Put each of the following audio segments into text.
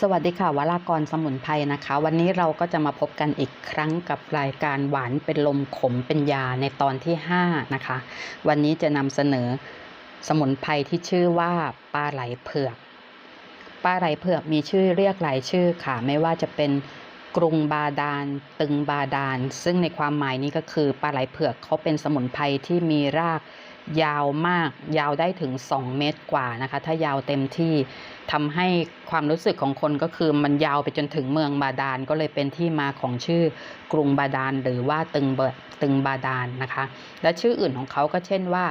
สวัสดีค่ะวรากรสมุนไพรนะคะ วันนี้เราก็จะมาพบกันอีกครั้งกับรายการหวานเป็นลมขมเป็นยาในตอนที่ 5 นะคะ วันนี้จะนำเสนอสมุนไพรที่ชื่อว่าปลาไหลเผือกปลาไหลเผือกมีชื่อเรียกหลายชื่อค่ะ ไม่ว่าจะเป็นกรุงบาดาลตึงบาดาลซึ่งในความหมายนี้ก็คือปลาไหลเผือกเขาเป็นสมุนไพรที่มีราก ยาวมาก ยาวได้ถึง 2 เมตรกว่านะคะ ถ้ายาวเต็มที่ทำให้ความรู้สึกของคนก็คือมันยาวไปจนถึงเมืองบาดาลก็เลยเป็นที่มาของชื่อกรุงบาดาลหรือว่าตึงเบิดตึงบาดาลนะคะ และชื่ออื่นของเขาก็เช่นว่า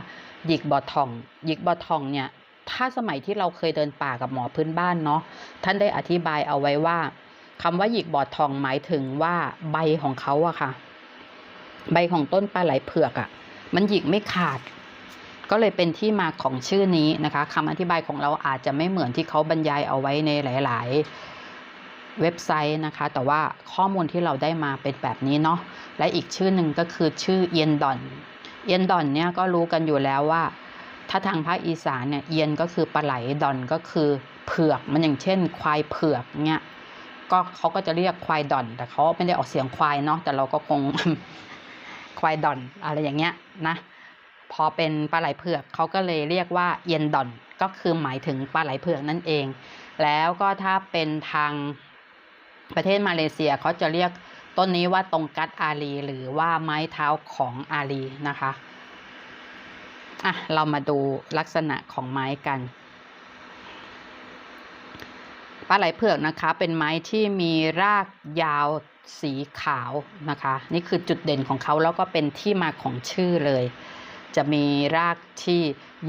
หยิกบอทองหยิกบอทองเนี่ยถ้าสมัยที่เราเคยเดินป่ากับหมอพื้นบ้านเนาะท่านได้อธิบายเอาไว้ว่าคำว่าหยิกบอดทองหมายถึงว่าใบของเขาอะค่ะ ใบของต้นปลาไหลเผือกอะมันหยิกไม่ขาด ก็เลยเป็นที่มาของชื่อนี้นะคะคำอธิบายของเราอาจจะไม่เหมือนที่เขาบรรยายเอาไว้ในหลาย ๆ เว็บไซต์นะคะ แต่ว่าข้อมูลที่เราได้มาเป็นแบบนี้เนาะและอีกชื่อหนึ่งก็คือชื่อเอียนดอนเอียนดอนเนี่ยก็รู้กันอยู่แล้วว่า ถ้าทางภาคอีสานเนี่ยเอียนก็คือปลาไหลดอนก็คือเผือกมันอย่างเช่น ควายเผือกเนี่ยก็เขาก็จะเรียกควายดอน แต่เขาไม่ได้ออกเสียงควายเนาะแต่เราก็คงควายดอนอะไรอย่างเงี้ยนะ พอเป็นปลาไหลเผือกเขาก็เลยเรียกว่าเยนดอนก็คือหมายถึงปลาไหลเผือกนั่นเอง แล้วก็ถ้าเป็นทางประเทศมาเลเซียเขาจะเรียกต้นนี้ว่าตรงกัดอาลี หรือว่าไม้เท้าของอาลีนะคะอะเรามาดูลักษณะของไม้กันปลาไหลเผือกนะคะ เป็นไม้ที่มีรากยาวสีขาวนะคะ นี่คือจุดเด่นของเขาแล้วก็เป็นที่มาของชื่อเลย จะมีรากที่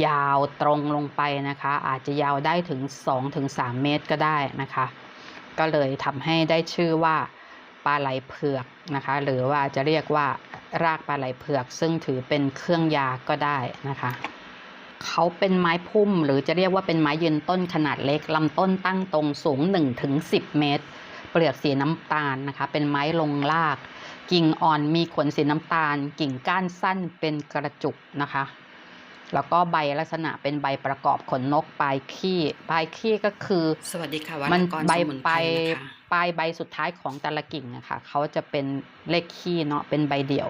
ยาวตรงลงไปนะคะ อาจจะยาวได้ถึง 2-3 เมตรก็ได้นะคะ ก็เลยทำให้ได้ชื่อว่าปลาไหลเผือกนะคะ หรือว่าจะเรียกว่ารากปลาไหลเผือก ซึ่งถือเป็นเครื่องยาก็ได้นะคะเขาเป็นไม้พุ่มหรือจะเรียกว่าเป็นไม้ยืนต้นขนาดเล็กลำต้นตั้งตรงสูง 1-10 เมตร เปลือกสีน้ำตาลนะคะ เป็นไม้ลงราก กิ่งอ่อนมีขนสีน้ำตาล กิ่งก้านสั้นเป็นกระจุกนะคะ แล้วก็ใบลักษณะเป็นใบประกอบขนนกปลายขี้ปลายขี้ก็คือ สวัสดีค่ะวมันรกรใบสมุนปไพรลายนะคะปลายใบสุดท้ายของแต่ละกิ่งนะคะเขาจะเป็นเลขขี้เนาะเป็นใบเดี่ยว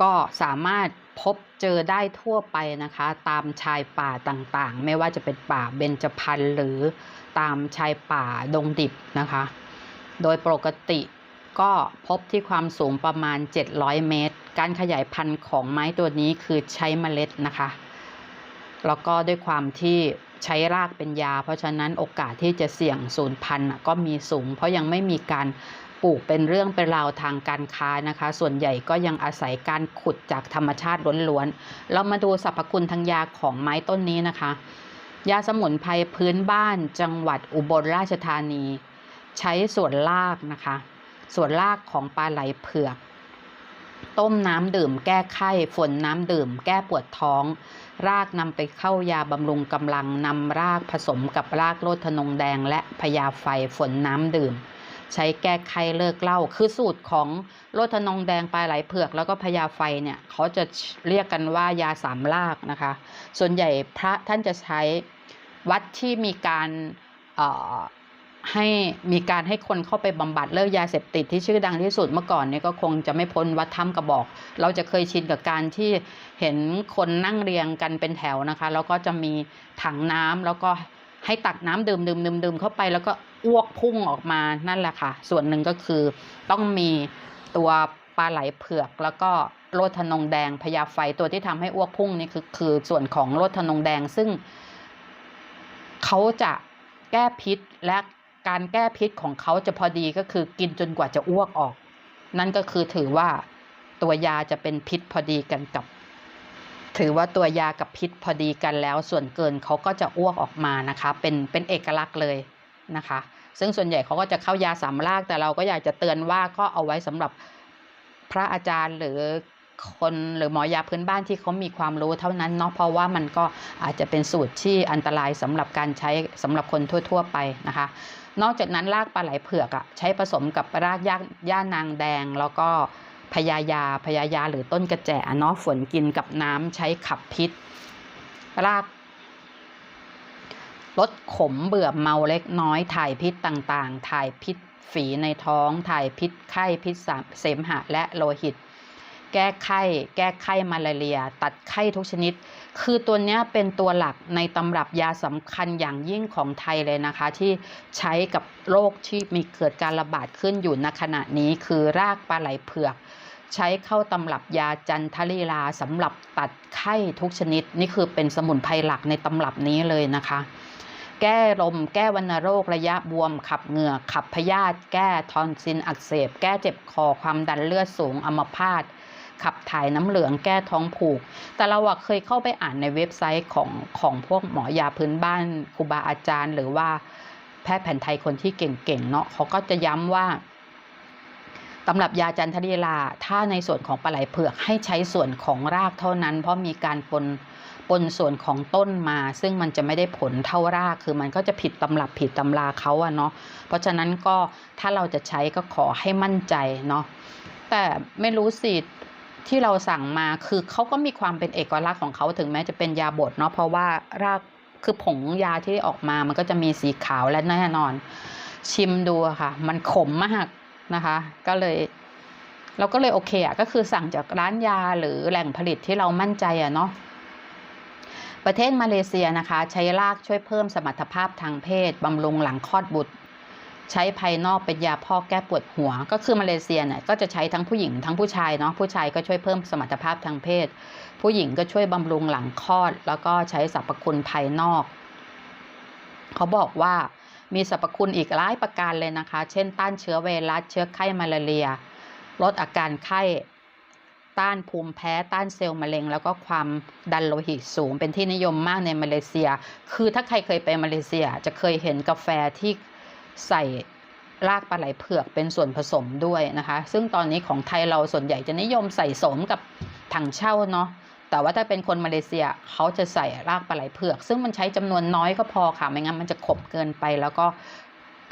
ก็สามารถพบเจอได้ทั่วไปนะคะ ตามชายป่าต่างๆ ไม่ว่าจะเป็นป่าเบญจพรรณหรือตามชายป่าดงดิบนะคะ โดยปกติก็พบที่ความสูงประมาณ 700 เมตร การขยายพันธุ์ของไม้ตัวนี้คือใช้เมล็ดนะคะ แล้วก็ด้วยความที่ใช้รากเป็นยา เพราะฉะนั้นโอกาสที่จะเสี่ยงสูญพันธุ์ก็มีสูง เพราะยังไม่มีการปลูกเป็นเรื่องเป็นราวทางการค้านะคะ ส่วนใหญ่ก็ยังอาศัยการขุดจากธรรมชาติล้วนๆ เรามาดูสรรพคุณทางยาของไม้ต้นนี้นะคะ ยาสมุนไพรพื้นบ้านจังหวัดอุบลราชธานี ใช้ส่วนรากนะคะ ส่วนรากของปลาไหลเผือก ต้มน้ำดื่มแก้ไข้ฝนน้ำดื่ม แก้ปวดท้อง รากนำไปเข้ายาบำรุงกำลังนำรากผสมกับรากโลดทนงแดง และพญาไฟฝนน้ำดื่ม ใช้แก้ไข้เลิกเล้าคือสูตรของโลดทนงแดงปลาไหลเผือก แล้วก็พญาไฟเนี่ยเขาจะเรียกกันว่ายาสามรากนะคะ ส่วนใหญ่พระท่านจะใช้วัดที่มีการ ให้มีการให้คนเข้าไปบำบัดเลิกยาเสพติดที่ชื่อดังที่สุดเมื่อก่อนเนี่ยก็คงจะไม่พ้นวัดถ้ำกระบอก เราจะเคยชินกับการที่เห็นคนนั่งเรียงกันเป็นแถวนะคะ แล้วก็จะมีถังน้ำแล้วก็ให้ตักน้ำดื่มดื่มดื่มดื่มเข้าไปแล้วก็อ้วกพุ่งออกมานั่นแหละค่ะ ส่วนหนึ่งก็คือต้องมีตัวปลาไหลเผือกแล้วก็โลดทนงแดงพญาไฟตัวที่ทำให้อ้วกพุ่งนี่คือคือส่วนของโลดทนงแดงซึ่งเขาจะแก้พิษและ การแก้พิษของเขาจะพอดีก็คือกินจนกว่าจะอ้วกออก นั่นก็คือถือว่าตัวยาจะเป็นพิษพอดีกันกับ ถือว่าตัวยากับพิษพอดีกันแล้ว ส่วนเกินเขาก็จะอ้วกออกมานะคะ เป็นเป็นเอกลักษณ์เลยนะคะ ซึ่งส่วนใหญ่เขาก็จะเข้ายาสามรากแต่เราก็อยากจะเตือนว่าก็เอาไว้สำหรับพระอาจารย์หรือ คนหรือหมอยาพื้นบ้านที่เขามีความรู้เท่านั้นเนาะเพราะว่ามันก็อาจจะเป็นสูตรที่อันตรายสำหรับการใช้สำหรับคนทั่ว ๆ ไปนะคะ นอกจากนั้นรากปลาไหลเผือกอะใช้ผสมกับรากย่าานางแดง แล้วก็พญายาพญายาหรือต้นกระแจเนาะฝนกินกับน้ำใช้ขับพิษ รากลดขมเบื่อเมาเล็กน้อยถ่ายพิษต่างๆ ถ่ายพิษฝีในท้อง ถ่ายพิษไข้พิษเสมหะและโลหิต แก้ไข้ แก้ไข้มาลาเรีย ตัดไข้ทุกชนิด คือตัวนี้เป็นตัวหลักในตำรับยาสำคัญอย่างยิ่งของไทยเลยนะคะ ที่ใช้กับโรคที่มีเกิดการระบาดขึ้นอยู่ณขณะนี้คือรากปลาไหลเผือก ใช้เข้าตำรับยาจันทลีลาสำหรับตัดไข้ทุกชนิด นี่คือเป็นสมุนไพรหลักในตำรับนี้เลยนะคะแก้ลม แก้วัณโรคระยะบวม ขับเหงื่อขับพยาธิแก้ทอนซิลอักเสบ แก้เจ็บคอความดันเลือดสูงอัมพาต ขับถ่ายน้ำเหลืองแก้ท้องผูก แต่เราเคยเข้าไปอ่านในเว็บไซต์ของของพวกหมอยาพื้นบ้านครูบาอาจารย์ หรือว่าแพทย์แผนไทยคนที่เก่งๆเนาะเขาก็จะย้ำว่าตำรับยาจันทรีลาถ้าในส่วนของปลาไหลเผือกให้ใช้ส่วนของรากเท่านั้น เพราะมีการปนปนส่วนของต้นมา ซึ่งมันจะไม่ได้ผลเท่ารากคือมันก็จะผิดตำรับผิดตำราเขาอะเนาะเพราะฉะนั้นก็ถ้าเราจะใช้ก็ขอให้มั่นใจเนาะแต่ไม่รู้สิ ที่เราสั่งมาคือเขาก็มีความเป็นเอกลักษณ์ของเขาถึงแม้จะเป็นยาบดเนาะเพราะว่ารากคือผงยาที่ออกมามันก็จะมีสีขาวและแน่นอน ชิมดูค่ะ มันขมมากนะคะ ก็เลยเราก็เลยโอเคอะก็คือสั่งจากร้านยาหรือแหล่งผลิตที่เรามั่นใจอะเนาะประเทศมาเลเซียนะคะ ใช้รากช่วยเพิ่มสมรรถภาพทางเพศบำรุงหลังคลอดบุตร ใช้ภายนอกเป็นยาพอกแก้ปวดหัว ก็คือมาเลเซียเนี่ยก็จะใช้ทั้งผู้หญิงทั้งผู้ชายเนาะผู้ชายก็ช่วยเพิ่มสมรรถภาพทางเพศ ผู้หญิงก็ช่วยบำรุงหลังคลอด แล้วก็ใช้สรรพคุณภายนอก เขาบอกว่ามีสรรพคุณอีกหลายประการเลยนะคะ เช่น ต้านเชื้อไวรัสเชื้อไข้มาลาเรีย ลดอาการไข้ต้านภูมิแพ้ต้านเซลล์มะเร็ง แล้วก็ความดันโลหิตสูง เป็นที่นิยมมากในมาเลเซีย คือถ้าใครเคยไปมาเลเซียจะเคยเห็นกาแฟที่ ใส่รากปลาไหลเผือกเป็นส่วนผสมด้วยนะคะ ซึ่งตอนนี้ของไทยเราส่วนใหญ่จะนิยมใส่สมกับถังเช่าเนาะแต่ว่าถ้าเป็นคนมาเลเซียเขาจะใส่รากปลาไหลเผือก ซึ่งมันใช้จำนวนน้อยก็พอค่ะไม่งั้นมันจะขมเกินไป แล้วก็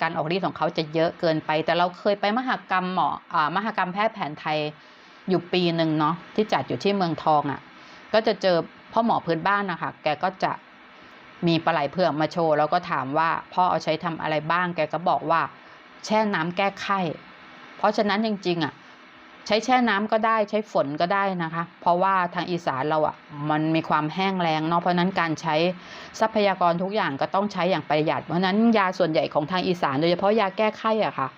การออกฤทธิ์ของเขาจะเยอะเกินไป แต่เราเคยไปมหกรรมหมออ่ามหกรรมแพทย์แผนไทยอยู่ปีหนึ่งเนาะที่จัดอยู่ที่เมืองทองอะ่ะก็จะเจอพ่อหมอพื้นบ้านนะคะแกก็จะ มีปลาไหลเผือกมาโชว์แล้วก็ถามว่าพ่อเอาใช้ทำอะไรบ้างแกก็บอกว่า แช่น้ำแก้ไข้เพราะฉะนั้นจริงๆอะใช้แช่น้ำก็ได้ใช้ฝนก็ได้นะคะ เพราะว่าทางอีสานเราอะมันมีความแห้งแล้งเนาะเพราะนั้นการใช้ทรัพยากรทุกอย่างก็ต้องใช้อย่างประหยัด เพราะฉะนั้นยาส่วนใหญ่ของทางอีสานโดยเฉพาะยาแก้ไข้อะค่ะ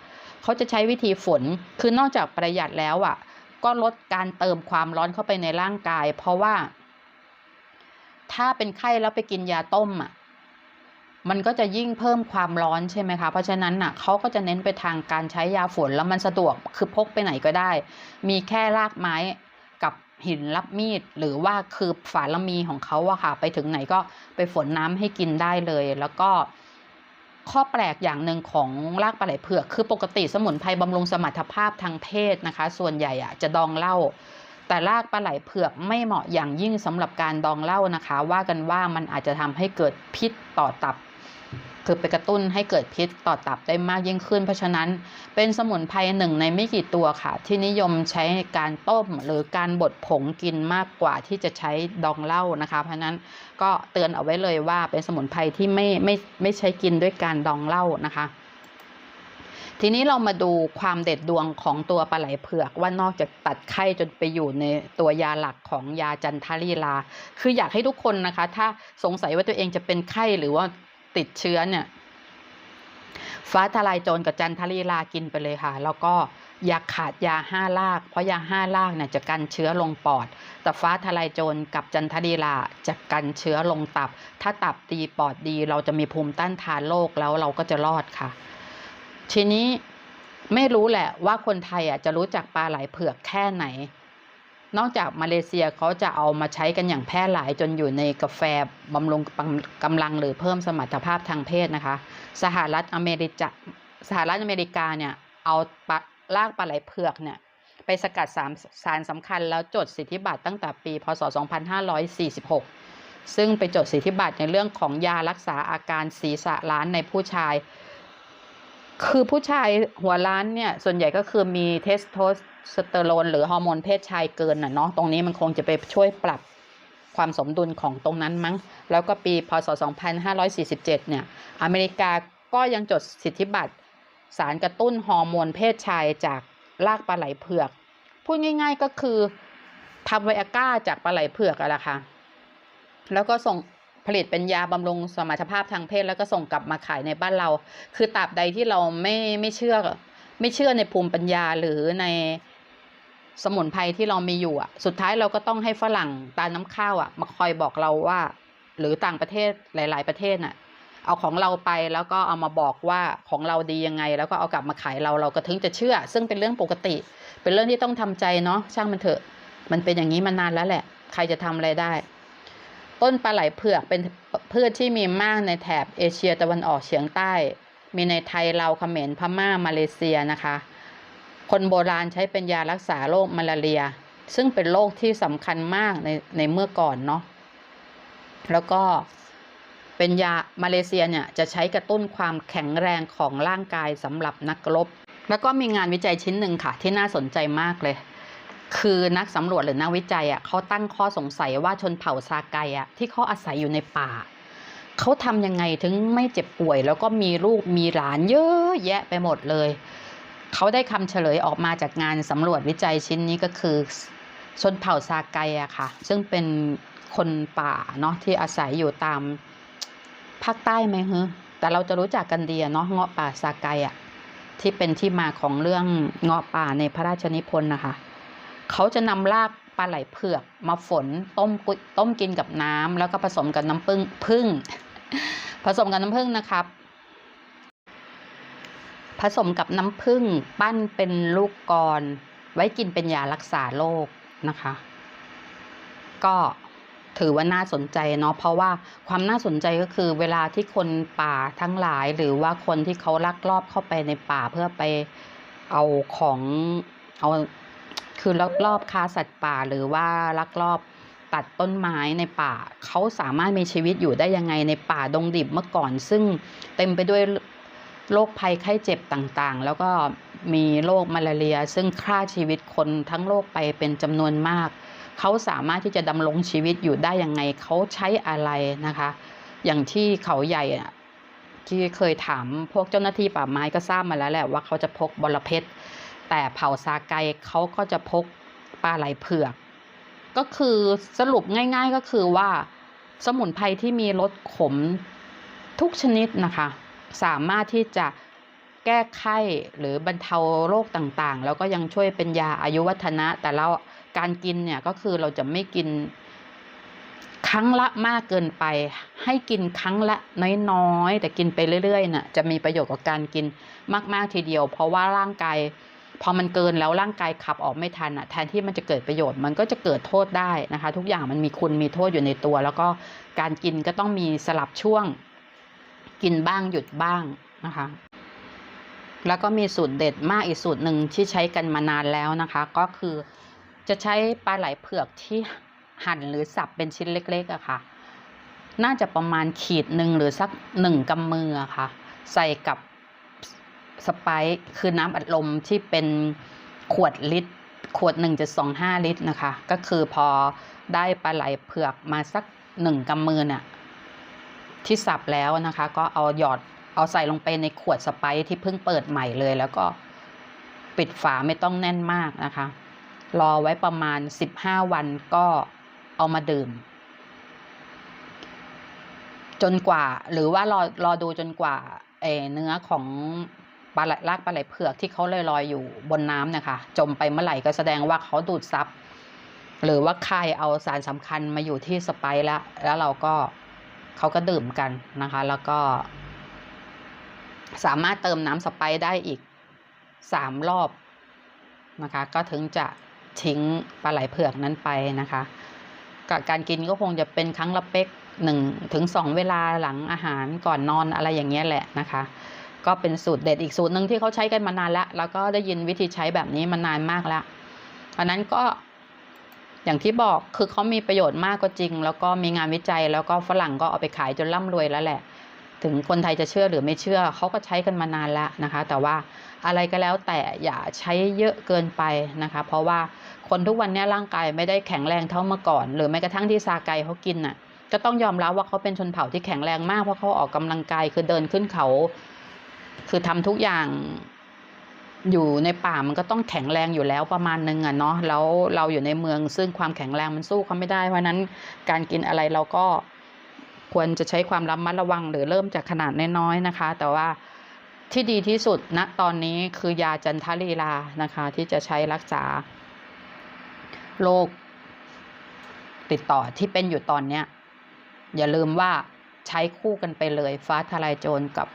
เขาจะใช้วิธีฝนคือนอกจากประหยัดแล้วอะก็ลดการเติมความร้อนเข้าไปในร่างกาย เพราะว่า ถ้าเป็นไข้แล้วไปกินยาต้มอะมันก็จะยิ่งเพิ่มความร้อนใช่ไหมคะ เพราะฉะนั้นน่ะเขาก็จะเน้นไปทางการใช้ยาฝนแล้วมันสะดวกคือพกไปไหนก็ได้ มีแค่รากไม้กับหินรับมีด หรือว่าคือฝาละมีของเขาอะค่ะ ไปถึงไหนก็ไปฝนน้ำให้กินได้เลย แล้วก็ข้อแปลกอย่างหนึ่งของรากปลาไหลเผือก คือปกติสมุนไพรบำรุงสมรรถภาพทางเพศนะคะ ส่วนใหญ่อะจะดองเหล้า แต่รากปลาไหลเผือกไม่เหมาะอย่างยิ่งสำหรับการดองเหล้านะคะ ว่ากันว่ามันอาจจะทำให้เกิดพิษต่อตับ คือไปกระตุ้นให้เกิดพิษต่อตับได้มากยิ่งขึ้น เพราะฉะนั้นเป็นสมุนไพรหนึ่งในไม่กี่ตัวค่ะ ที่นิยมใช้ในการต้มหรือการบดผงกินมากกว่าที่จะใช้ดองเหล้านะคะ เพราะฉะนั้นก็เตือนเอาไว้เลยว่าเป็นสมุนไพรที่ไม่ไม่ไม่ใช้กินด้วยการดองเหล้านะคะ ทีนี้เรามาดูความเด็ดดวงของตัวปลาไหลเผือกว่านอกจากตัดไข้จนไปอยู่ในตัวยาหลักของยาจันทารีลา คืออยากให้ทุกคนนะคะ ถ้าสงสัยว่าตัวเองจะเป็นไข้หรือว่าติดเชื้อเนี่ยฟ้าทลายโจรกับจันทารีลากินไปเลยค่ะ แล้วก็อย่าขาดยาห้าลาก เพราะยาห้าลากเนี่ยจะกันเชื้อลงปอด แต่ฟ้าทลายโจรกับจันทารีลาจะกันเชื้อลงตับ ถ้าตับดีปอดดี เราจะมีภูมิต้านทานโรคแล้วเราก็จะรอดค่ะ ทีนี้ไม่รู้แหละว่าคนไทยอะจะรู้จักปลาไหลเผือกแค่ไหน นอกจากมาเลเซียเขาจะเอามาใช้กันอย่างแพร่หลายจนอยู่ในกาแฟบำรุงกำลังหรือเพิ่มสมรรถภาพทางเพศนะคะ สหรัฐอเมริกาสหรัฐอเมริกาเนี่ยเอาปลารากปลาไหลเผือกเนี่ยไปสกัดสามสารสำคัญแล้วจดสิทธิบัตรตั้งแต่ปี พศ 2546 ซึ่งไปจดสิทธิบัตรในเรื่องของยารักษาอาการศีรษะล้านในผู้ชาย คือผู้ชายหัวล้านเนี่ย ส่วนใหญ่ก็คือมีเทสโทสเตอโรนหรือฮอร์โมนเพศชายเกินน่ะเนาะตรงนี้มันคงจะไปช่วยปรับความสมดุลของตรงนั้นมั้ง แล้วก็ปีพศ 2547 เนี่ย อเมริกาก็ยังจดสิทธิบัตร สารกระตุ้นฮอร์โมนเพศชายจากรากปลาไหลเผือก พูดง่ายๆก็คือทำไวอาก้าจากปลาไหลเผือกอะละค่ะ แล้วก็ส่ง ผลิตเป็นยาบำรุงสมรรถภาพทางเพศแล้วก็ส่งกลับมาขายในบ้านเรา คือตราบใดที่เราไม่ไม่เชื่อ ไม่เชื่อในภูมิปัญญาหรือในสมุนไพรที่เรามีอยู่อะ สุดท้ายเราก็ต้องให้ฝรั่งตาน้ำข้าวอะ มาคอยบอกเราว่า หรือต่างประเทศหลาย ๆ ประเทศน่ะ เอาของเราไปแล้วก็เอามาบอกว่าของเราดียังไง แล้วก็เอากลับมาขายเราเราก็ถึงจะเชื่อ ซึ่งเป็นเรื่องปกติ เป็นเรื่องที่ต้องทำใจเนาะช่างมันเถอะ มันเป็นอย่างนี้มานานแล้วแหละ ใครจะทำอะไรได้ ต้นปลาไหลเผือกเป็นพืชที่มีมากในแถบเอเชียตะวันออกเฉียงใต้ มีในไทยเราวเขมรพม่ามาเลเซียนะคะ คนโบราณใช้เป็นยารักษาโรคมาลาเรีย ซึ่งเป็นโรคที่สำคัญมากในในเมื่อก่อนเนาะแล้วก็เป็นยามาเลเซียเนี่ยจะใช้กระตุ้นความแข็งแรงของร่างกายสำหรับนักรบ แล้วก็มีงานวิจัยชิ้นหนึ่งค่ะที่น่าสนใจมากเลย คือนักสำรวจหรือนักวิจัยอะเขาตั้งข้อสงสัยว่าชนเผ่าซาไกอะที่เขาอาศัยอยู่ในป่าเขาทำยังไงถึงไม่เจ็บป่วย แล้วก็มีลูกมีหลานเยอะแยะไปหมดเลย เขาได้คำเฉลยออกมาจากงานสำรวจวิจัยชิ้นนี้ก็คือชนเผ่าซาไกอะค่ะ ซึ่งเป็นคนป่าเนาะที่อาศัยอยู่ตามภาคใต้ไหมฮะแต่เราจะรู้จักกันดีเนาะเงาะป่าซาไกอะที่เป็นที่มาของเรื่องเงาะป่าในพระราชนิพนธ์นะคะ เขาจะนำรากปลาไหลเผือกมาฝนต้มกุต้มกินกับน้ำแล้วก็ผสมกับน้ำผึ้งพึ่ง ผสมกับน้ำผึ้งนะครับ ผสมกับน้ำผึ้งปั้นเป็นลูกกลอนไว้กินเป็นยารักษาโรคนะคะ ก็ถือว่าน่าสนใจเนาะเพราะว่าความน่าสนใจก็คือเวลาที่คนป่าทั้งหลาย หรือว่าคนที่เขาลักลอบเข้าไปในป่าเพื่อไปเอาของเอา คือลักลอบค้าสัตว์ป่าหรือว่าลักลอบตัดต้นไม้ในป่า เขาสามารถมีชีวิตอยู่ได้ยังไงในป่าดงดิบเมื่อก่อน ซึ่งเต็มไปด้วยโรคภัยไข้เจ็บต่างๆ แล้วก็มีโรคมาลาเรีย ซึ่งฆ่าชีวิตคนทั้งโลกไปเป็นจำนวนมาก เขาสามารถที่จะดำรงชีวิตอยู่ได้ยังไง เขาใช้อะไรนะคะ อย่างที่เขาใหญ่ที่เคยถามพวกเจ้าหน้าที่ป่าไม้ก็ทราบมาแล้วแหละว่าเขาจะพกบอระเพ็ด แต่เผ่าซาไกเขาก็จะพกปลาไหลเผือก ก็คือสรุปง่าย ๆก็คือว่า สมุนไพรที่มีรสขมทุกชนิดนะคะ สามารถที่จะแก้ไข้หรือบรรเทาโรคต่างๆ แล้วก็ยังช่วยเป็นยาอายุวัฒนะ แต่เราการกินเนี่ยก็คือเราจะไม่กินครั้งละมากเกินไป ให้กินครั้งละน้อยๆ แต่กินไปเรื่อยๆน่ะจะมีประโยชน์กับการกินมาก ๆทีเดียว เพราะว่าร่างกาย พอมันเกินแล้วร่างกายขับออกไม่ทันอะแทนที่มันจะเกิดประโยชน์มันก็จะเกิดโทษได้นะคะ ทุกอย่างมันมีคุณมีโทษอยู่ในตัว แล้วก็การกินก็ต้องมีสลับช่วง กินบ้างหยุดบ้างนะคะ แล้วก็มีสูตรเด็ดมากอีกสูตรหนึ่งที่ใช้กันมานานแล้วนะคะ ก็คือจะใช้ปลาไหลเผือกที่หั่นหรือสับเป็นชิ้นเล็กๆอะค่ะ น่าจะประมาณขีดหนึ่งหรือสักหนึ่งกำมืออะค่ะ ใส่กับ สไปซ์คือน้ำอัดลมที่เป็นขวดลิตร ขวดหนึ่งจะสองห้าลิตรนะคะ ก็คือพอได้ปลาไหลเผือกมาสักหนึ่งกำมือเนี่ยที่สับแล้วนะคะ ก็เอาหยอดเอาใส่ลงไปในขวดสไปซ์ที่เพิ่งเปิดใหม่เลย แล้วก็ปิดฝาไม่ต้องแน่นมากนะคะ รอไว้ประมาณ 15 วันก็เอามาดื่ม จนกว่าหรือว่ารอรอดูจนกว่าเอเนื้อของ ปลาไหลรากปลาไหลเผือกที่เขาลอยลอยๆ อยู่บนน้ำนะคะ จมไปเมื่อไหร่ก็แสดงว่าเขาดูดซับหรือว่าใคายเอาสารสำคัญมาอยู่ที่สไปซ์แล้วแล้วเราก็เขาก็ดื่มกันนะคะ แล้วก็ สามารถเติมน้ำสไปซ์ได้อีกสามรอบนะคะ ก็ถึงจะทิ้งปลาไหลเผือกนั้นไปนะคะกับการกินก็คงจะเป็นครั้งละเป๊กหนึ่งถึงสองเวลาหลังอาหารก่อนนอนอะไรอย่างเงี้ยแหละนะคะ ก็เป็นสูตรเด็ดอีกสูตรหนึ่งที่เขาใช้กันมานานแล้วแล้วก็ได้ยินวิธีใช้แบบนี้มานานมากแล้วอันนั้นก็อย่างที่บอกคือเขามีประโยชน์มากก็จริง แล้วก็มีงานวิจัยแล้วก็ฝรั่งก็เอาไปขายจนร่ำรวยแล้วแหละ ถึงคนไทยจะเชื่อหรือไม่เชื่อเขาก็ใช้กันมานานแล้วนะคะ แต่ว่าอะไรก็แล้วแต่อย่าใช้เยอะเกินไปนะคะ เพราะว่าคนทุกวันนี้ร่างกายไม่ได้แข็งแรงเท่าเมื่อก่อน หรือแม้กระทั่งที่ซาไกเขากินน่ะก็ต้องยอมรับว่าเขาเป็นชนเผ่าที่แข็งแรงมากเพราะเขาออกกำลังกายคือเดินขึ้นเขา คือทำทุกอย่างอยู่ในป่ามันก็ต้องแข็งแรงอยู่แล้วประมาณนึงอะเนาะแล้วเราอยู่ในเมืองซึ่งความแข็งแรงมันสู้เขาไม่ได้ เพราะนั้นการกินอะไรเราก็ควรจะใช้ความระมัดระวังหรือเริ่มจากขนาดน้อยๆนะคะ แต่ว่าที่ดีที่สุดณตอนนี้คือยาจันทลีลานะคะ ที่จะใช้รักษาโรคติดต่อที่เป็นอยู่ตอนเนี้ยอย่าลืมว่าใช้คู่กันไปเลยฟ้าทลายโจรกับ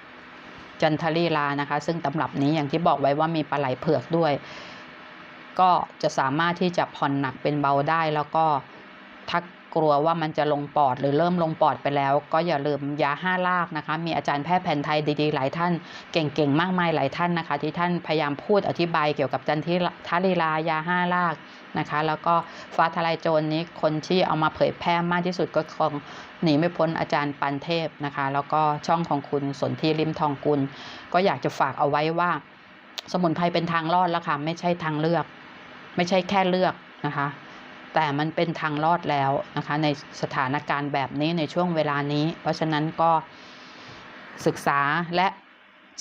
จันทลีลานะคะ ซึ่งตำรับนี้อย่างที่บอกไว้ว่ามีปลาไหลเผือกด้วย ก็จะสามารถที่จะผ่อนหนักเป็นเบาได้แล้วก็ทัก กลัวว่ามันจะลงปอดหรือเริ่มลงปอดไปแล้ว ก็อย่าลืมยาห้าลากนะคะ มีอาจารย์แพทย์แผนไทยดีๆ หลายท่าน เก่งๆ มากมายหลายท่านนะคะ ที่ท่านพยายามพูดอธิบายเกี่ยวกับจันทิทาลีลายาห้าลากนะคะ แล้วก็ฟ้าทลายโจรนี้คนที่เอามาเผยแพร่มากที่สุดก็คงหนีไม่พ้นอาจารย์ปันเทพนะคะ แล้วก็ช่องของคุณสนธิริมทองกุล ก็อยากจะฝากเอาไว้ว่า สมุนไพรเป็นทางรอดแล้วค่ะไม่ใช่ทางเลือก ไม่ใช่แค่เลือกนะคะ แต่มันเป็นทางรอดแล้วนะคะในสถานการณ์แบบนี้ในช่วงเวลานี้ เพราะฉะนั้นก็ศึกษาและ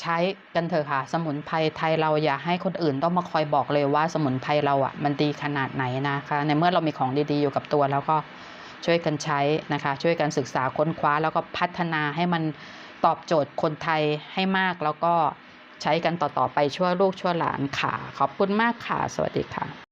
ใช้กันเถอะค่ะ สมุนไพรไทยเราอย่าให้คนอื่นต้องมาคอยบอกเลยว่าสมุนไพรเราอะมันดีขนาดไหนนะคะ ในเมื่อเรามีของดีๆอยู่กับตัว แล้วก็ช่วยกันใช้นะคะ ช่วยกันศึกษาค้นคว้าแล้วก็พัฒนาให้มันตอบโจทย์คนไทยให้มากแล้วก็ใช้กันต่อๆไปชั่วลูกชั่วหลานค่ะ ขอบคุณมากค่ะ สวัสดีค่ะ